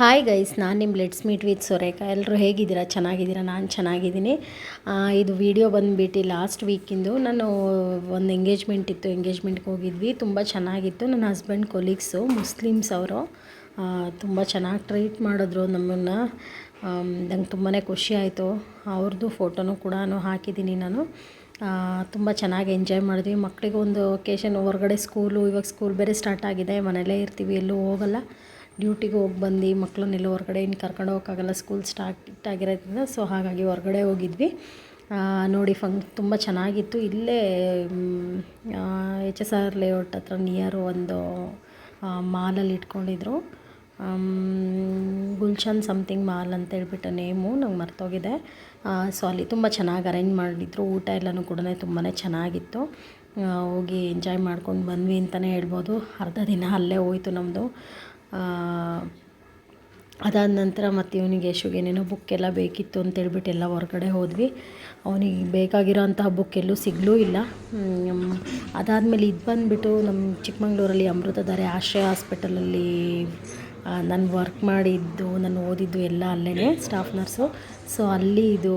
Hi guys ನಾನು ನಿಮ್ಮ let's meet with ಸೊರೇಖಾ ಎಲ್ಲರೂ ಹೇಗಿದ್ದೀರಾ? ಚೆನ್ನಾಗಿದ್ದೀರಾ? ನಾನು ಚೆನ್ನಾಗಿದ್ದೀನಿ. ಇದು ವಿಡಿಯೋ ಬಂದುಬಿಟ್ಟು ಲಾಸ್ಟ್ ವೀಕಿಂದು ನಾನು ಒಂದು ಎಂಗೇಜ್ಮೆಂಟ್ ಇತ್ತು. ಎಂಗೇಜ್ಮೆಂಟ್ಗೆ ಹೋಗಿದ್ವಿ. ತುಂಬ ಚೆನ್ನಾಗಿತ್ತು. ನನ್ನ ಹಸ್ಬೆಂಡ್ ಕೊಲೀಗ್ಸು ಮುಸ್ಲಿಮ್ಸ್ ಅವರು ತುಂಬ ಚೆನ್ನಾಗಿ ಟ್ರೀಟ್ ಮಾಡಿದ್ರು ನಮ್ಮನ್ನು. ನಂಗೆ ತುಂಬಾ ಖುಷಿ ಆಯಿತು. ಅವ್ರದ್ದು ಫೋಟೋನು ಕೂಡ ಹಾಕಿದ್ದೀನಿ ನಾನು. ತುಂಬ ಚೆನ್ನಾಗಿ ಎಂಜಾಯ್ ಮಾಡಿದ್ವಿ. ಮಕ್ಕಳಿಗೆ ಒಂದು ಒಕೇಶನ್ ಹೊರಗಡೆ ಸ್ಕೂಲು ಇವಾಗ ಸ್ಕೂಲ್ ಬೇರೆ ಸ್ಟಾರ್ಟ್ ಆಗಿದೆ. ಮನೇಲೇ ಇರ್ತೀವಿ. ಎಲ್ಲೂ ಹೋಗಲ್ಲ. ಡ್ಯೂಟಿಗೆ ಹೋಗಿ ಬಂದು ಮಕ್ಕಳನ್ನೆಲ್ಲ ಹೊರಗಡೆ ಇನ್ನು ಕರ್ಕೊಂಡು ಹೋಗೋಕ್ಕಾಗಲ್ಲ ಸ್ಕೂಲ್ ಸ್ಟಾರ್ಟ್ ಆಗಿರೋದ್ರಿಂದ ಸೊ ಹಾಗಾಗಿ ಹೊರಗಡೆ ಹೋಗಿದ್ವಿ. ನೋಡಿ ಫಂಕ್ ತುಂಬ ಚೆನ್ನಾಗಿತ್ತು. ಇಲ್ಲೇ ಎಚ್ ಎಸ್ ಆರ್ ಲೇಔಟ್ ಹತ್ರ ನಿಯರು ಒಂದು ಮಾಲಲ್ಲಿ ಇಟ್ಕೊಂಡಿದ್ರು. ಗುಲ್ಶನ್ ಸಮಥಿಂಗ್ ಮಾಲ್ ಅಂತ ಹೇಳ್ಬಿಟ್ಟು ನೇಮು ನಂಗೆ ಮರ್ತೋಗಿದೆ. ಸೊ ಅಲ್ಲಿ ತುಂಬ ಚೆನ್ನಾಗಿ ಅರೇಂಜ್ ಮಾಡಿದ್ರು. ಊಟ ಎಲ್ಲನೂ ಕೂಡ ತುಂಬಾ ಚೆನ್ನಾಗಿತ್ತು. ಹೋಗಿ ಎಂಜಾಯ್ ಮಾಡ್ಕೊಂಡು ಬಂದ್ವಿ ಅಂತಲೇ ಹೇಳ್ಬೋದು. ಅರ್ಧ ದಿನ ಅಲ್ಲೇ ಹೋಯ್ತು ನಮ್ಮದು ಅದಾದ ನಂತರ ಮತ್ತು ಇವನಿಗೆ ಯಶುಗೆ ಏನೇನೋ ಬುಕ್ ಎಲ್ಲ ಬೇಕಿತ್ತು ಅಂತೇಳ್ಬಿಟ್ಟು ಎಲ್ಲ ಹೊರಗಡೆ ಹೋದ್ವಿ. ಅವನಿಗೆ ಬೇಕಾಗಿರೋ ಅಂತಹ ಬುಕ್ ಎಲ್ಲೂ ಸಿಗಲೂ ಇಲ್ಲ. ಅದಾದಮೇಲೆ ಇದು ಬಂದುಬಿಟ್ಟು ನಮ್ಮ ಚಿಕ್ಕಮಂಗ್ಳೂರಲ್ಲಿ ಅಮೃತಧಾರೆ ಆಶ್ರಯ ಹಾಸ್ಪಿಟಲಲ್ಲಿ ನಾನು ವರ್ಕ್ ಮಾಡಿದ್ದು, ನಾನು ಓದಿದ್ದು ಎಲ್ಲ ಅಲ್ಲೇ ಸ್ಟಾಫ್ ನರ್ಸು ಸೊ ಅಲ್ಲಿ ಇದು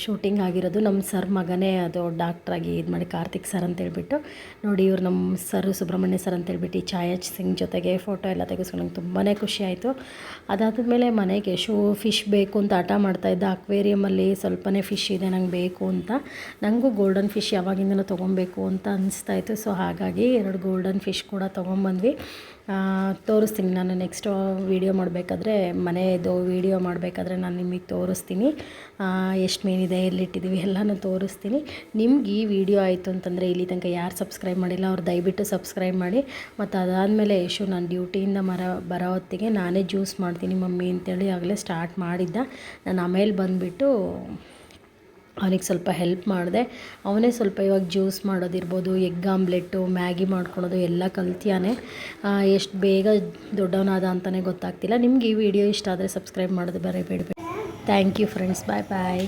ಶೂಟಿಂಗ್ ಆಗಿರೋದು ನಮ್ಮ ಸರ್ ಮಗನೇ, ಅದು ಡಾಕ್ಟ್ರಾಗಿ ಇದು ಮಾಡಿ ಕಾರ್ತಿಕ್ ಸರ್ ಅಂತ ಹೇಳ್ಬಿಟ್ಟು. ನೋಡಿ, ಇವ್ರು ನಮ್ಮ ಸರ್ ಸುಬ್ರಹ್ಮಣ್ಯ ಸರ್ ಅಂತ ಹೇಳ್ಬಿಟ್ಟು ಈ ಛಾಯಾ ಸಿಂಗ್ ಜೊತೆಗೆ ಫೋಟೋ ಎಲ್ಲ ತೆಗೆಸ್ಕೊಂಡು ತುಂಬಾ ಖುಷಿ ಆಯಿತು. ಅದಾದಮೇಲೆ ಮನೆಗೆ ಶೂ ಫಿಶ್ ಬೇಕು ಅಂತ ಆಟ ಮಾಡ್ತಾಯಿದ್ದೆ ಅಕ್ವೇರಿಯಮಲ್ಲಿ ಸ್ವಲ್ಪನೇ ಫಿಶ್ ಇದೆ, ನಂಗೆ ಬೇಕು ಅಂತ. ನನಗೂ ಗೋಲ್ಡನ್ ಫಿಶ್ ಯಾವಾಗಿಂದನೂ ತೊಗೊಬೇಕು ಅಂತ ಅನಿಸ್ತಾಯಿತ್ತು ಸೊ ಹಾಗಾಗಿ ಎರಡು ಗೋಲ್ಡನ್ ಫಿಶ್ ಕೂಡ ತೊಗೊಂಬಂದ್ವಿ. ತೋರಿಸ್ತೀನಿ ನಾನು ನೆಕ್ಸ್ಟ್ ವೀಡಿಯೋ ಮಾಡಬೇಕಾದ್ರೆ ಮನೆಯದು ವೀಡಿಯೋ ಮಾಡಬೇಕಾದ್ರೆ ನಾನು ನಿಮಗೆ ತೋರಿಸ್ತೀನಿ. ಎಷ್ಟು ಮೀನಿದೆ ಎಲ್ಲಿಟ್ಟಿದ್ದೀವಿ ಎಲ್ಲನೂ ತೋರಿಸ್ತೀನಿ. ನಿಮ್ಗೆ ಈ ವಿಡಿಯೋ ಆಯಿತು ಅಂತಂದರೆ ಇಲ್ಲಿ ತನಕ ಯಾರು ಸಬ್ಸ್ಕ್ರೈಬ್ ಮಾಡಿಲ್ಲ, ಅವ್ರು ದಯವಿಟ್ಟು ಸಬ್ಸ್ಕ್ರೈಬ್ ಮಾಡಿ. ಮತ್ತು ಅದಾದಮೇಲೆ ಯಶು ನಾನು ಡ್ಯೂಟಿಯಿಂದ ಮರ, ಬರೋ ಹೊತ್ತಿಗೆ ನಾನೇ ಜ್ಯೂಸ್ ಮಾಡ್ತೀನಿ ಮಮ್ಮಿ ಅಂತೇಳಿ ಆಗಲೇ ಸ್ಟಾರ್ಟ್ ಮಾಡಿದ್ದ. ನಾನು ಆಮೇಲೆ ಬಂದುಬಿಟ್ಟು ಅವನಿಗೆ ಸ್ವಲ್ಪ ಹೆಲ್ಪ್ ಮಾಡಿದೆ. ಅವನೇ ಸ್ವಲ್ಪ ಇವಾಗ ಜ್ಯೂಸ್ ಮಾಡೋದಿರ್ಬೋದು ಎಗ್ ಆಮ್ಲೆಟ್ಟು ಮ್ಯಾಗಿ ಮಾಡ್ಕೊಳೋದು ಎಲ್ಲ ಕಲ್ತಿಯಾನೆ. ಎಷ್ಟು ಬೇಗ ದೊಡ್ಡವನಾದ ಅಂತಲೇ ಗೊತ್ತಾಗ್ತಿಲ್ಲ. ನಿಮ್ಗೆ ಈ ವಿಡಿಯೋ ಇಷ್ಟ ಆದರೆ ಸಬ್ಸ್ಕ್ರೈಬ್ ಮಾಡೋದು ಬರೀ ಬೇಡ thank you friends bye bye